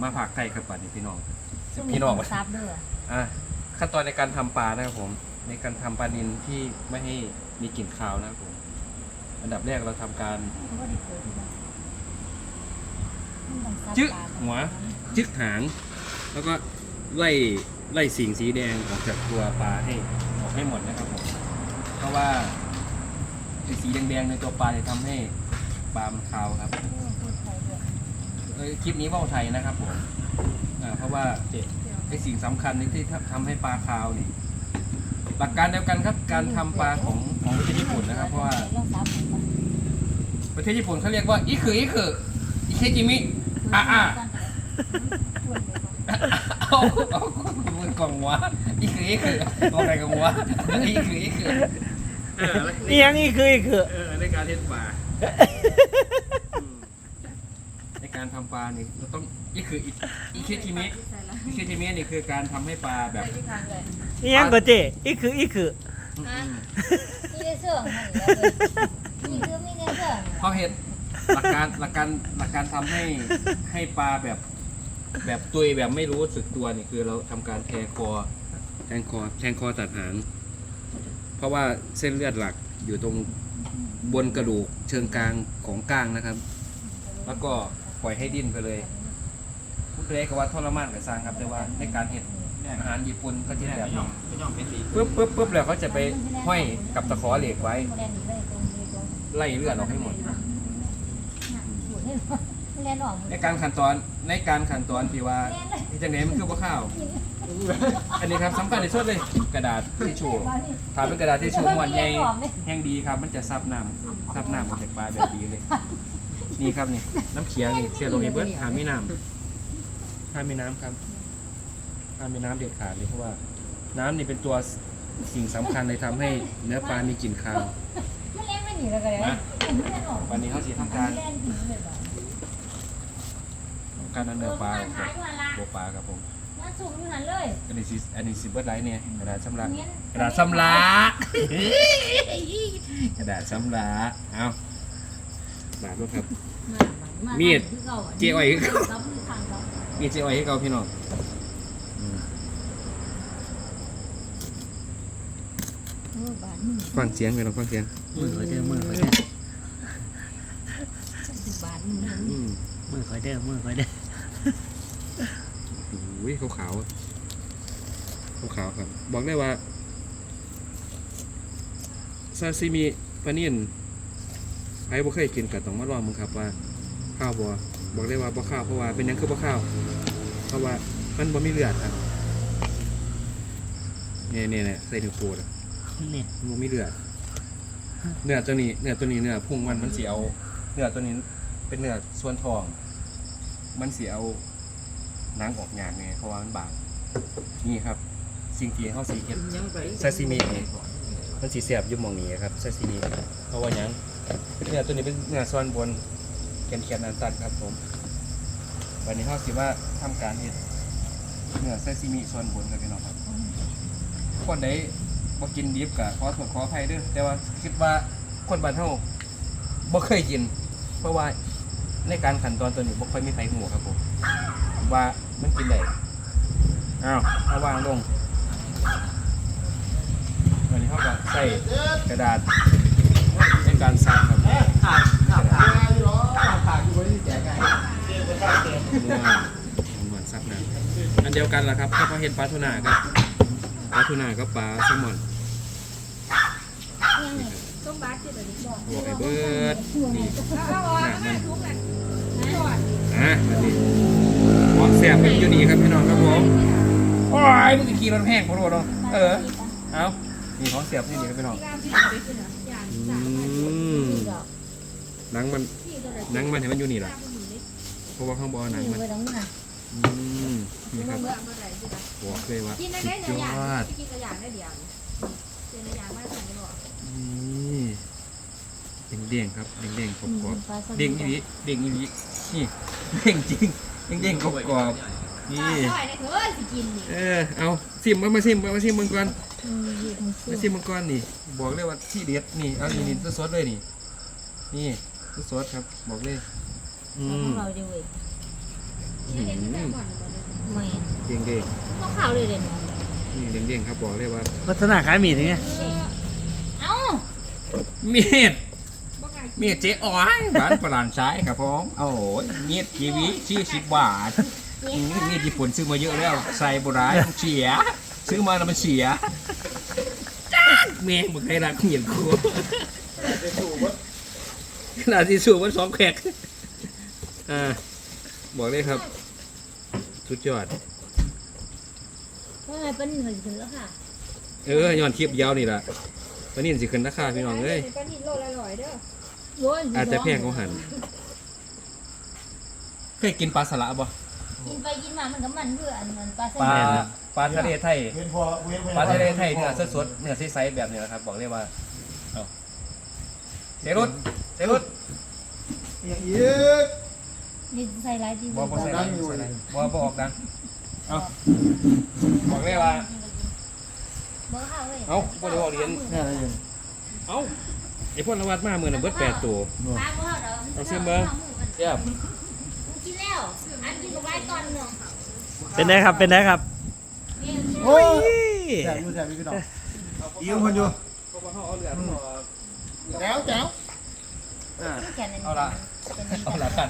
มาผักไก่ครับปัดนี่พี่น้องช่วงพี่น้อง ซับเด้ออะขั้นตอนในการทำปลานะครับผม ในการทำปลานิลที่ไม่ให้มีกลิ่นคาวนะครับผม อันดับแรกเราทำการ เขาก็ได้เปิดอยู่นะมันต้องซับจึ๊กปลาหัว จึกหาง แล้วก็ไล่ไล่สิ่งสีแดงออกจากตัวปลาให้ออกให้หมดนะครับผม เพราะว่าไอ้สีแดงๆในตัวปลาจะทำให้ปลามันคาวครับพูดไทยด้วย เอ้ย คลิปนี้เว่าไทยนะครับผมอ่าเพราะว่าไอสิ่งสำคัญที่ทำทำให้ปลาคาวนี่หลักการเดียวกันครับการทำปลาของของประเทศญี่ปุ่นนะครับ เพราะว่าลองซับให้ก่อนประเทศญี่ปุ่นเขาเรียกว่าอิคืออิคืออิเคจิมิอะอะพูดเลยก่อนเอาเอามือกล่องหัวอิคืออิคือตัวอะไรกับหัวอิคืออิคือเออนี่ยังนี่คืออีกคือเออในการเทศปลาอืมใน การทำปลานี่เราต้องอิคืออิเคจิมิอิเคจิมินี่คือการทำให้ปลาแบบนี่ยังก็เจ๊อีกคืออีกคือ อืมนี่ได้เสื่องมันแล้วเลยนี่คือไม่ได้เสื่องเพราะเห็ดหลักการหลักการหลักการทำให้ให้ปลาแบบ แบบตุยแบบไม่รู้สึกตัวนี่คือเราทำการแทงคอ แทงคอแทงคอตัดหาง เพราะว่าเส้นเลือดหลักอยู่ตรงบนกระดูกเชิงกลางของก้างนะครับ แล้วก็ ปล่อยให้ดิ้นไปเลยพูดเลยกับว่าทรมานกับสร้างครับแต่ว่าในการเห็ดอาหารญี่ปุ่นเขาจะแบบนี้ปุ๊บปุ๊บปุ๊บแล้วเขาจะไปห้อยกับตะขอเหล็กไว้แลนหนีเลยตรงนี้ตรงไล่เลือดออกให้หมดพูดให้แลนออกหมดในการขั้นตอนในการขั้นตอนที่ว่าที่จังไหนมันคือว่าข้าว อันนี้ครับสำคัญที่สุดเลยกระดาษทิชชู่ถ้าเป็นกระดาษทิชชู่ม้วนใหญ่แห้งดีครับ มันจะซับน้ำซับน้ำออกจากปลาแบบดีเลย นี่ครับนี่น้ำเขียงนี่เสียลงในเบิร์ดหาไม่น้ำหาไม่น้ำครับหาไม่น้ำเด็ดขาดเลยเพราะว่า น้ำนี่เป็นตัวสิ่งสำคัญเลยทำให้เนื้อปลามีกลิ่นคาวมันแลนไม่หนีแล้วกันเลยแลนออกวันนี้เขาสีทำการแลนหนีเลยแบบการเอาเนื้อปลาออกจากตัวปลาครับผมน่าสูงอยู่หันเลยอันนี้สิอันนี้สิเบิร์ดไลท์เนี่ยกระดาษชำระเงี้ยกระดาษชำระกระดาษชำระเอา บาดรถครับ มีดเจ๊อ้อยคือเก่ามีเจ๊อ้อยให้เขาพี่น้องอืมฟังเสียงพี่น้องฟังเสียงมือคอยเด้อมือคอยเด้ออืมมือคอยเด้อมือคอยเด้อโอ้ยขาวขาวขาวขาวๆครับ บอกได้ว่าซาซิมิปลานิ่นใค รบ่เคยกินก็ต้องมาลองมึงครับว่าข้าวบ่บอกได้ว่าบ่ข้าวเพราะว่าเป็นหยังคือบ่ข้าวเพราะว่ามันบ่มีเลือดครับเนี่ยเนี่ยเนี่ยใส่ถึงโคตรนี่มันบ่มีเลือดเนื้อตัวนี้เนื้อตัวนี้เนื้อพุงมันมันสิเอาเนื้อตัวนี้เป็นเนื้อส่วนทอง มันสิเอาหนังออกหยางไงเพราะว่ามันบางนี่ครับ สิ่งที่เฮาสิเฮ็ดซาซิมินี่มันสิแซ่บอยู่หม่องนี้ครับซาซิมิเพราะว่าหยัง เนื้อตัวนี้เป็นเนื้อส่วนบนแกนๆอันตันครับผมวันนี้เฮาสิว่าทำการเฮ็ดเนื้อซซิมิส่วนบนกันพี่น้องครับคนใดบ่กินดิบก็ขอโทษขออภัยด้อแต่ว่าคิดว่าคนบ้านเฮาบ่เคยกิน เพราะว่าในการขั้นตอนตัวนี้บ่ค่อยมีใครฮู้ครับผมว่ามันกินได้อ้าวเอาวางลงวันนี้เฮาก็ใส่กระดาษ การซักครับขาดขาดขาดอยู่บ่ได้แจกไงเหมือนซักน้ำอันเดียวกันละครับก็พอเห็นปลาทูน่าครับปลาทูน่ากับปลาแซลมอนต้องบาสที่แบบนี้ก่อนบอกไอ้เบิร์ดนี่หนักมันอะอันนี้ของเสียบมันอยู่นี่ครับพี่น้องครับผมโอ้ยมึงจะขี่รถแห้งพอรู้เนาะเออเอานี่ของเสียบนี่นี่ครับพี่น้องอืม หนังมันหนังมันเห็นมันอยู่นี่แหละเพราะว่าข้างบนหนังมันไปตรงนี้นะอืมนี่ครับบอกเลยว่ากินได้สุได้ดหนึ่งยอย่างอดกินตัวอย่างได้เดียวกินตัวอย่างไม่ใส่ไม่บอกนี่เด้งๆครับเด้งๆกรอบๆเด้งอีหลีเด้งอีหลีนี่เด้งจริงเด้งๆกรอบๆนี่ต่อยในเถอะสิกินนี่เออเอาซิมมามาซิมมาซิมมังกรอืมอยู่ตรงเสื้มาอซิมมังกรนี่บอกเลยว่าที่เด็ดนี่เอานี่นี่สดๆเลยนี่นี่ สดๆครับ บอกเลยอืขอมงเราดีเว้ยนเห็นแต่ก่อนเลยไม่เด้งเด้งต้องข่าวเลยเด่นๆนี่เด้งเด้งๆครับบอกเลยว่าพัฒนาขายมีดอย่างเงี้ยเอ้ามีดบ่กล้ามีดเจ๊อ้อยบ้านประหลานซ้ายครับผมโอ้โหมีดกีวีสี่สิบบาทอืมมีดญี่ปุ่นซื้อมาเยอะแล้วใส่โบราณต้องเสีย ซื้อมาแล้วมันเสียจ้าแม่งบอกให้รักเหยียนครัว ขนาดที่สูบมันสองแขกอ่าบอกเลยครับ สุดยอด ว่าไงเป็นเหมือนถึงแล้วค่ะเออย้อนคลิปยาวนี่ล่ะวันนี้สิขึ้นราคาพี่น้องเอ้ยปลานิลโลละร้อยเด้อโว้ยอาจจะแพงกว่าหันเคยกินปลาสละบ่กินไปกินมามันก็มันเพื่ออันเหมือนปลาสปลาลิดปลาทะเลไทย เวียนพอเวียนเวียนปลาทะเลไทยเนื้อสดๆเนื้อใสๆแบบนี้นะครับ บอกเลยว่า เอาเสรุดเสรุดอย่างอีกนี่ใส่หลายทีบ่บ่ใส่ดังอยู่ใส่บ่บ่ออกดังเอาบอกเลยว่าบ่เข้าเว้ยเอาบ่ได้บอกเรียนเนี่ยอะไรอย่างเอาไอ้พวกละวัดมามื้อน่ะเบิดแปดตัวปลาบ่เข้าดอกเอาเสียมเบิ่งเทียบกินแล้ว อันกินกับไว้ก่อนเนาะเป็นไงครับเป็นไงครับนี่โอ้ยโอ้ยแสบอยู่แสบอยู่พี่น้องอีกคนอยู่เพราะว่าเขาเอาเหลือแจ๋วแจ๋วอ่าแค่นั้นเอา ละเอาละกัน